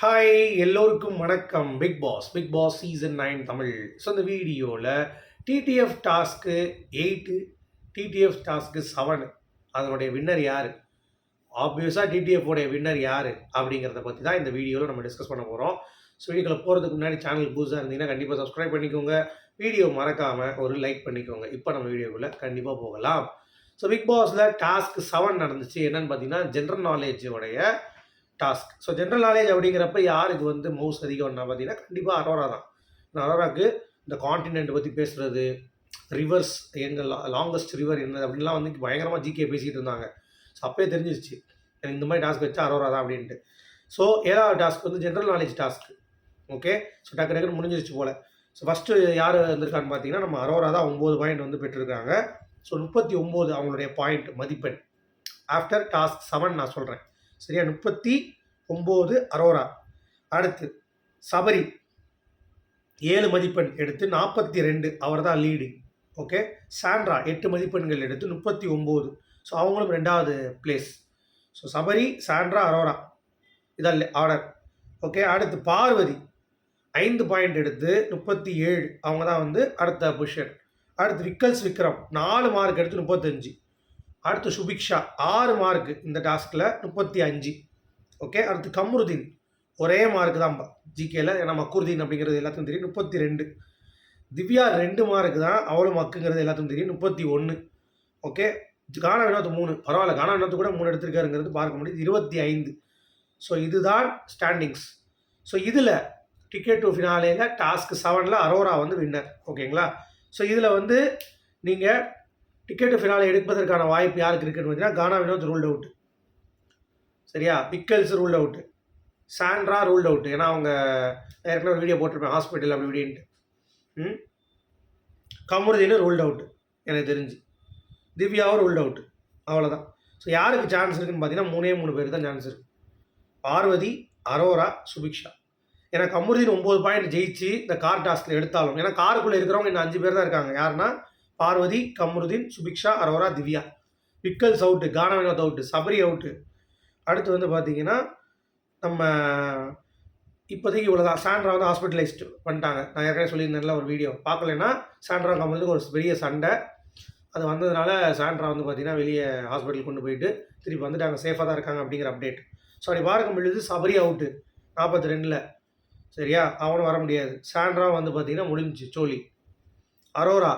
Hi எல்லோருக்கும் வணக்கம். Bigg Boss Bigg Boss season nine Tamil. So இந்த வீடியோவில் TTF task eight TTF task seven அதனுடைய வின்னர் யார்? ஆப்வியஸாக டிடிஎஃப் உடைய வின்னர் யார்? அப்படிங்கிறத பற்றி தான் இந்த வீடியோவில் நம்ம டிஸ்கஸ் பண்ண போகிறோம் ஸோ வீடியோக்களை போகிறதுக்கு முன்னாடி சேனல் புதுசாக இருந்தீங்கன்னா கண்டிப்பாக சப்ஸ்கிரைப் பண்ணிக்கோங்க. வீடியோ மறக்காமல் ஒரு லைக் பண்ணிக்கோங்க. இப்போ நம்ம வீடியோக்குள்ளே கண்டிப்பாக போகலாம். ஸோ பிக் பாஸில் டாஸ்க் செவன் நடந்துச்சு. என்னன்னு பார்த்தீங்கன்னா ஜென்ரல் நாலேஜோடைய டாஸ்க் ஸோ ஜென்ரல் நாலேஜ் அப்படிங்கிறப்ப யாருக்கு வந்து மவுஸ் அதிகம்னா பார்த்தீங்கன்னா கண்டிப்பாக அரோரா தான். அரோராக்கு இந்த காண்டினென்ட் பற்றி பேசுகிறது ரிவர்ஸ் எங்கள் லாங்கஸ்ட் ரிவர் என்னது அப்படின்லாம் வந்து பயங்கரமாக ஜிகே பேசிகிட்டு இருந்தாங்க. ஸோ அப்போயே தெரிஞ்சிருச்சு. எனக்கு இந்த மாதிரி டாஸ்க் வச்சா அரோரா தான் அப்படின்ட்டு. ஸோ ஏழாவது டாஸ்க் வந்து general knowledge task okay so டக்கு டக்குன்னு முடிஞ்சிருச்சு போல். ஸோ ஃபஸ்ட்டு யார் வந்திருக்கான்னு பார்த்தீங்கன்னா நம்ம அரோரா தான் ஒம்பது பாயிண்ட் வந்து பெற்றிருக்காங்க. ஸோ முப்பத்தி ஒம்பது அவங்களுடைய பாயிண்ட் மதிப்பெண். ஆஃப்டர் டாஸ்க் செவன் நான் சொல்கிறேன் சரியா? முப்பத்தி ஒம்பது அரோரா. அடுத்து சபரி. ஏழு மதிப்பெண் எடுத்து நாற்பத்தி ரெண்டு அவர் தான் லீடு ஓகே சாண்ட்ரா எட்டு மதிப்பெண்கள் எடுத்து முப்பத்தி ஒம்பது ஸோ அவங்களும் ரெண்டாவது place so Sabari Sandra Aurora. இதில் ஆர்டர் ஓகே அடுத்து பார்வதி. ஐந்து பாயிண்ட் எடுத்து முப்பத்தி ஏழு அவங்க தான் வந்து அடுத்த பொசிஷன் அடுத்து விக்கல்ஸ் விக்ரம். நாலு மார்க் எடுத்து முப்பத்தஞ்சு. அடுத்து சுபிக்ஷா ஆறு மார்க் இந்த டாஸ்கில் முப்பத்தி அஞ்சு. ஓகே அடுத்து கம்ருதீன். ஒரே மார்க் தான் ஜிகேல ஏன்னா மக்குருதீன் அப்படிங்கிறது எல்லாத்துக்கும் தெரியும் முப்பத்தி ரெண்டு. திவ்யா ரெண்டு மார்க் தான் அவளும் மக்குங்கிறது எல்லாத்துக்கும் தெரியும் முப்பத்தி ஒன்று ஓகே கானா வினோத் மூணு. பரவாயில்ல கானா வினோத் கூட மூணு எடுத்திருக்காருங்கிறது பார்க்க முடியுது இருபத்தி ஐந்து. ஸோ இதுதான் ஸ்டாண்டிங்ஸ் ஸோ இதில் டிக்கெட் டு ஃபினாலேயில் டாஸ்க் செவனில் அரோரா வந்து வின்னர் ஓகேங்களா ஸோ இதில் வந்து நீங்கள் டிக்கெட்டு ஃபினாலே எடுப்பதற்கான வாய்ப்பு யாருக்கு இருக்குன்னு பார்த்தீங்கன்னா கானா வினோத் ரூல்ட் அவுட் சரியா? Pickles ruled out Sandra ruled out ஏன்னா அவங்க ஏற்கனவே ஒரு வீடியோ போட்டிருப்பேன் ஹாஸ்பிட்டல் அப்படி இப்படின்ட்டு. ம்? கமருதீனு ரூல்ட் அவுட்டு எனக்கு தெரிஞ்சு. திவ்யாவும் ரூல்ட் அவுட்டு அவ்வளோதான் ஸோ யாருக்கு சான்ஸ் இருக்குன்னு பார்த்தீங்கன்னா மூணே மூணு பேருக்கு தான் சான்ஸ் இருக்குது பார்வதி அரோரா சுபிக்ஷா. ஏன்னா கமருதீன் ஒம்பது பாயிண்ட் ஜெயிச்சு இந்த கார் டாஸ்கில் எடுத்தாலும் ஏன்னா காருக்குள்ளே இருக்கிறவங்க இன்னும் அஞ்சு பேர் தான் இருக்காங்க. யாருன்னா Parvathy Kamarudeen Subiksha Arora Divya. Vikkals out Gana Vinoth out Sabari out. அடுத்து வந்து பார்த்தீங்கன்னா நம்ம இப்போதைக்கு இவ்வளோ தான் சாண்ட்ரா வந்து ஹாஸ்பிட்டலைஸ்டு பண்ணிட்டாங்க. நான் ஏற்கனவே சொல்லியிருந்தேன்ல ஒரு வீடியோ. பார்க்கலன்னா சாண்ட்ரா கம்பெனிக்கு ஒரு பெரிய சண்டை. அது வந்ததுனால சாண்ட்ரா வந்து பார்த்தீங்கன்னா வெளியே ஹாஸ்பிட்டல் கொண்டு போயிட்டு திருப்பி வந்துட்டாங்க. சேஃபாக தான் இருக்காங்க அப்படிங்கிற அப்டேட் ஸோ அப்படி பார்க்கும் பொழுது சபரி அவுட்டு நாற்பத்தி ரெண்டில் சரியா? அவனும் வர முடியாது. சாண்ட்ரா வந்து பார்த்தீங்கன்னா முடிஞ்சு சோழி அரோரா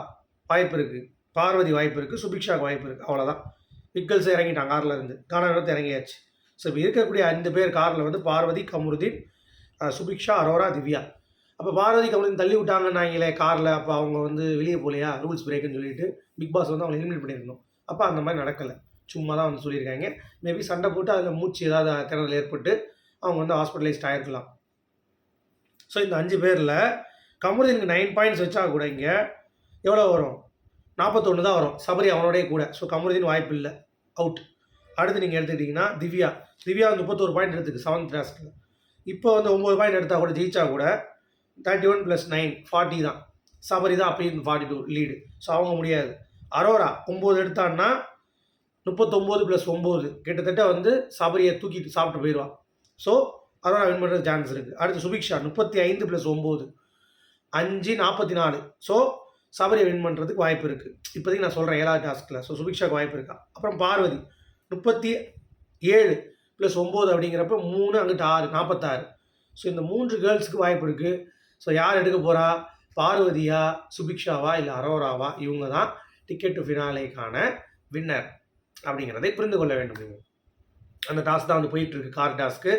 வாய்ப்பு இருக்குது பார்வதி வாய்ப்பு இருக்குது சுபிக்ஷாவுக்கு வாய்ப்பு இருக்குது அவ்வளோதான் விக்கல்ஸ் இறங்கிட்டான் காரில் இருந்து. காணாவிடத்து இறங்கியாச்சு. ஸோ இப்போ இருக்கக்கூடிய ஐந்து பேர் காரில் வந்து பார்வதி கமருதீன் சுபிக்ஷா அரோரா திவ்யா. அப்போ பார்வதி கமருதீன் தள்ளி விட்டாங்கன்னாங்களே காரில். அப்போ அவங்க வந்து வெளியே போகலையா? ரூல்ஸ் பிரேக்குன்னு சொல்லிட்டு பிக் பாஸ் வந்து அவங்க எலிமினேட் பண்ணியிருந்தோம் அப்போ அந்த மாதிரி நடக்கலை. சும்மா தான் வந்து சொல்லியிருக்காங்க. மேபி சண்டை போட்டு அதில் மூச்சு ஏதாவது திணறல் ஏற்பட்டு அவங்க வந்து ஹாஸ்பிட்டலைஸ்ட் ஆகிருக்கலாம் ஸோ இந்த அஞ்சு பேரில் கமருதீனுக்கு நைன் பாயிண்ட்ஸ் வச்சா கூட இங்கே எவ்வளோ வரும்? நாற்பத்தொன்று தான் வரும். சபரி அவனோடய கூட. ஸோ கமருதீன் வாய்ப்பு இல்லை அவுட் அடுத்து நீங்கள் எடுத்துக்கிட்டிங்கன்னா திவ்யா. திவ்யா வந்து முப்பத்தோரு பாயிண்ட் எடுத்துக்கு செவன்த் டாஸ்கில் இப்போ வந்து ஒம்பது பாயிண்ட் எடுத்தால் கூட ஜெயிச்சா கூட thirty one plus nine forty தான். சபரி தான் அப்பயும் ஃபார்ட்டி டூ லீடு ஸோ அவங்க முடியாது. அரோரா ஒம்பது எடுத்தான்னா முப்பத்தொம்போது ப்ளஸ் ஒம்பது. கிட்டத்தட்ட வந்து சபரியை தூக்கிட்டு சாப்பிட்டு போயிடுவான். ஸோ அரோரா வின் பண்ணுறது சான்ஸ் இருக்குது அடுத்து சுபிக்ஷா முப்பத்தி ஐந்து ப்ளஸ் ஒம்பது. அஞ்சு நாற்பத்தி நாலு. ஸோ சபரியை வின் பண்ணுறதுக்கு வாய்ப்பு இருக்குது இப்போதைக்கு நான் சொல்கிறேன் ஏழாவது டாஸ்கில் ஸோ சுபிக்ஷாக்கு வாய்ப்பு இருக்கா? அப்புறம் பார்வதி முப்பத்தி ஏழு ப்ளஸ் ஒம்பது அப்படிங்கிறப்ப மூணு அங்கிட்ட ஆறு நாற்பத்தாறு ஸோ இந்த மூன்று கேர்ள்ஸுக்கு வாய்ப்பு இருக்குது ஸோ யார் எடுக்க போகிறா பார்வதியா சுபிக்ஷாவா இல்லை அரோராவா? இவங்க தான் டிக்கெட் டு ஃபினாலேக்கான வின்னர் அப்படிங்கிறதை புரிந்து கொள்ள வேண்டும் நீங்கள் அந்த டாஸ்க் தான் வந்து போயிட்டுருக்கு கார் டாஸ்க்கு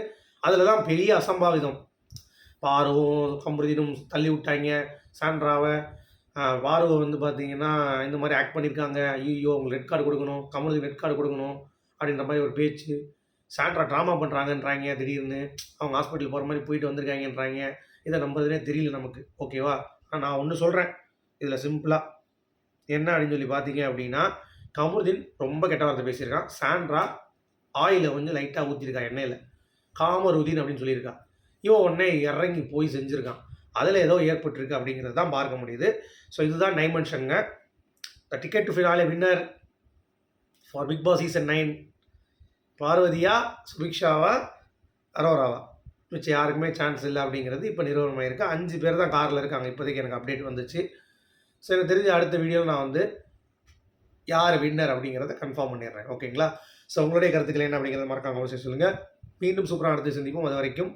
அதில் தான் பெரிய அசம்பாவிதம். பாரும் கம்பருதினும் தள்ளி விட்டாங்க சாண்ட்ராவை. பாருவை வந்து பார்த்தீங்கன்னா இந்த மாதிரி ஆக்ட் பண்ணியிருக்காங்க ஐயோ உங்களுக்கு ரெட் கார்டு கொடுக்கணும் கமலுக்கு ரெட் கார்டு கொடுக்கணும் அப்படின்ற மாதிரி ஒரு பேச்சு. சாண்ட்ரா ட்ராமா பண்ணுறாங்கன்றாங்க திடீர்னு. அவங்க ஹாஸ்பிட்டல் போகிற மாதிரி போயிட்டு வந்திருக்காங்கன்றாங்க. இதை நம்புறதுனே தெரியல நமக்கு. ஓகேவா ஆனால் நான் ஒன்று சொல்கிறேன் இதில் சிம்பிளாக என்ன அப்படின்னு சொல்லி பார்த்தீங்க அப்படின்னா கமருதீன் ரொம்ப கெட்ட வார்த்தை பேசியிருக்கான். சாண்ட்ரா ஆயிலை வந்து லைட்டாக ஊற்றிருக்கா எண்ணெயில். காமருதீன் அப்படின்னு சொல்லியிருக்கா. இவன் உடனே இறங்கி போய் செஞ்சுருக்கான். அதில் ஏதோ ஏற்பட்டிருக்கு அப்படிங்கிறது தான் பார்க்க முடியுது. ஸோ இதுதான் டைமென்ஷனுங்க the ticket to finale winner for big boss season nine பார்வதியா சுபிக்ஷாவா அரோராவா? மிச்சம் யாருக்குமே சான்ஸ் இல்லை அப்படிங்கிறது இப்போ நிறுவனமாயிருக்கு அஞ்சு பேர் தான் காரில் இருக்காங்க. இப்போதைக்கு எனக்கு அப்டேட் வந்துச்சு. ஸோ எனக்கு தெரிஞ்ச அடுத்த வீடியோவில் நான் வந்து யார் வின்னர் அப்படிங்கிறத கன்ஃபார்ம் பண்ணிடுறேன். ஓகேங்களா ஸோ உங்களுடைய கருத்துக்கள் என்ன அப்படிங்கிறத மறக்காம அவசியம் சொல்லுங்கள் மீண்டும் சூப்பராக அடுத்து சந்திப்போம். அது வரைக்கும்